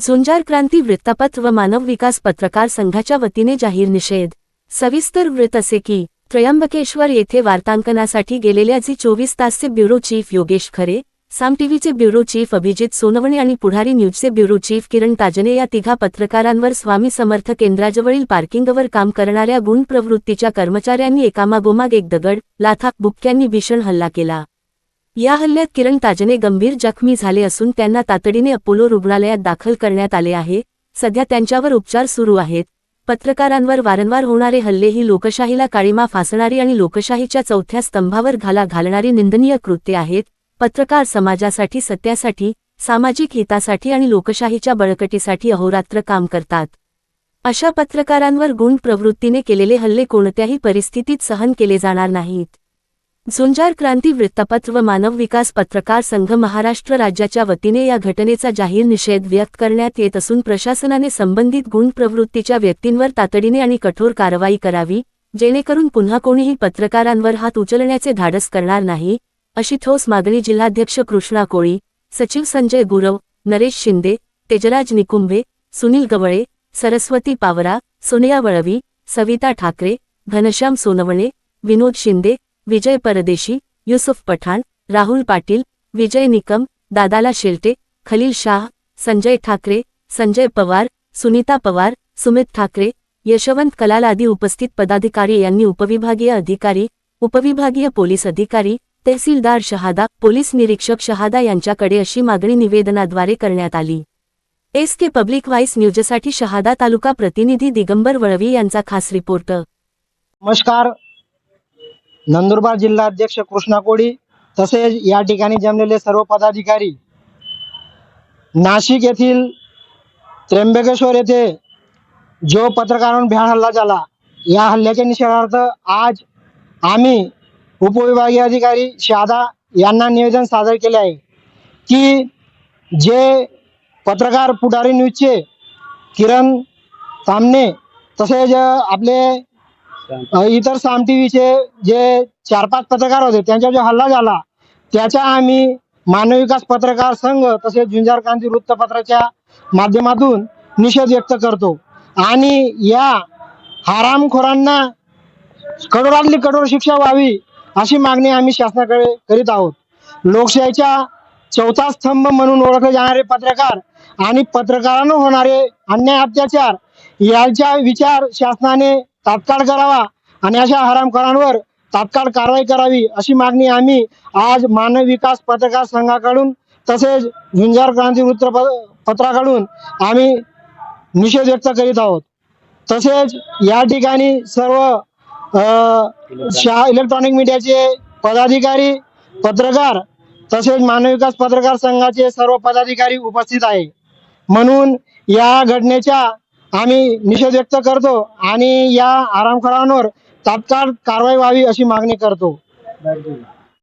झुंजार क्रांती वृत्तपत्र व मानव विकास पत्रकार संघाच्या वतीने जाहीर निषेध. सविस्तर वृत्त असे की त्र्यंबकेश्वर येथे वार्तांकनासाठी गेलेल्या झी चोवीस तासचे ब्युरो चीफ योगेश खरे साम टीव्हीचे ब्युरो चीफ अभिजित सोनवणे आणि पुढारी न्यूजचे ब्युरो चीफ किरण ताजने या तिघा पत्रकारांवर स्वामी समर्थ केंद्राजवळील पार्किंगवर काम करणाऱ्या गुण प्रवृत्तीच्या कर्मचाऱ्यांनी एकामागोमाग एक दगड लाथा बुक्क्यांनी भीषण हल्ला केला. या हल्ल्यात किरण ताजने गंभीर जखमी झाले असून त्यांना तातडीने अपोलो रुग्णालयात दाखल करण्यात आले आहे. सध्या त्यांच्यावर उपचार सुरू आहेत. पत्रकारांवर वारंवार होणारे हल्ले ही लोकशाहीला काळीमा फासणारी आणि लोकशाहीच्या चौथ्या स्तंभावर घाला घालणारी निंदनीय कृत्ये आहेत. पत्रकार समाजासाठी सत्यासाठी सामाजिक हितासाठी आणि लोकशाहीच्या बळकटीसाठी अहोरात्र काम करतात. अशा पत्रकारांवर गुण प्रवृत्तीने केलेले हल्ले कोणत्याही परिस्थितीत सहन केले जाणार नाहीत. झुंजार क्रांती वृत्तपत्र व मानव विकास पत्रकार संघ महाराष्ट्र राज्याच्या वतीने या घटनेचा जाहीर निषेध व्यक्त करण्यात येत असून प्रशासनाने संबंधित गुण प्रवृत्तीच्या व्यक्तींवर तातडीने आणि कठोर कारवाई करावी जेणेकरून पुन्हा कोणीही पत्रकारांवर हात उचलण्याचे धाडस करणार नाही अशी ठोस मागणी जिल्हाध्यक्ष कृष्णा कोळी सचिव संजय गुरव नरेश शिंदे तेजराज निकुंभे सुनील गवळे सरस्वती पावरा सोनिया वळवी सविता ठाकरे घनश्याम सोनवणे विनोद शिंदे विजय परदेशी युसुफ पठाण राहुल पाटील विजय निकम दादाला शेलटे खलील शाह संजय ठाकरे संजय पवार सुनीता पवार सुमित ठाकरे यशवंत कलाल आदी उपस्थित पदाधिकारी यांनी उपविभागीय अधिकारी उपविभागीय पोलीस अधिकारी तहसीलदार शहादा पोलीस निरीक्षक शहादा यांच्याकडे अशी मागणी निवेदनाद्वारे करण्यात आली. एस के पब्लिक व्हाईस न्यूजसाठी शहादा तालुका प्रतिनिधी दिगंबर वळवी यांचा खास रिपोर्ट. नमस्कार नंदुरबार जिल्हा अध्यक्ष कृष्णा कोळी तसेच या ठिकाणी जमलेले सर्व पदाधिकारी. नाशिक येथील त्र्यंबकेश्वर येथे जो पत्रकारांवर भ्याड हल्ला झाला या हल्ल्याच्या निषेधार्थ आज आम्ही उपविभागीय अधिकारी शादा यांना निवेदन सादर केले आहे. की जे पत्रकार पुढारी न्यूजचे किरण तामणे तसेच आपले अ, इतर साम टीव्हीचे जे चार पाच पत्रकार होते त्यांचा जो हल्ला झाला त्याचा आम्ही मानव विकास पत्रकार संघ तसेच झुंजार क्रांती वृत्तपत्राच्या माध्यमातून निषेध व्यक्त करतो. आणि या हरामखोरांना कठोरातली कठोर शिक्षा व्हावी अशी मागणी आम्ही शासनाकडे करीत आहोत. लोकशाहीच्या चौथा स्तंभ म्हणून ओळखले जाणारे पत्रकार आणि पत्रकारांना होणारे अन्याय अत्याचार याचा विचार शासनाने तात्काळ करावा आणि अशा हरामखोरांवर तात्काळ कारवाई करावी अशी मागणी आम्ही आज मानव विकास पत्रकार संघाकडून तसेच झुंजार क्रांती वृत्त पत्राकडून आम्ही निषेध व्यक्त करीत आहोत. तसेच या ठिकाणी सर्व शा इलेक्ट्रॉनिक मीडियाचे पदाधिकारी पत्रकार तसेच मानव विकास पत्रकार संघाचे सर्व पदाधिकारी उपस्थित आहे. म्हणून या घटनेच्या आम्ही निषेध व्यक्त करतो आणि या आरामखळांवर तात्काळ कारवाई व्हावी अशी मागणी करतो.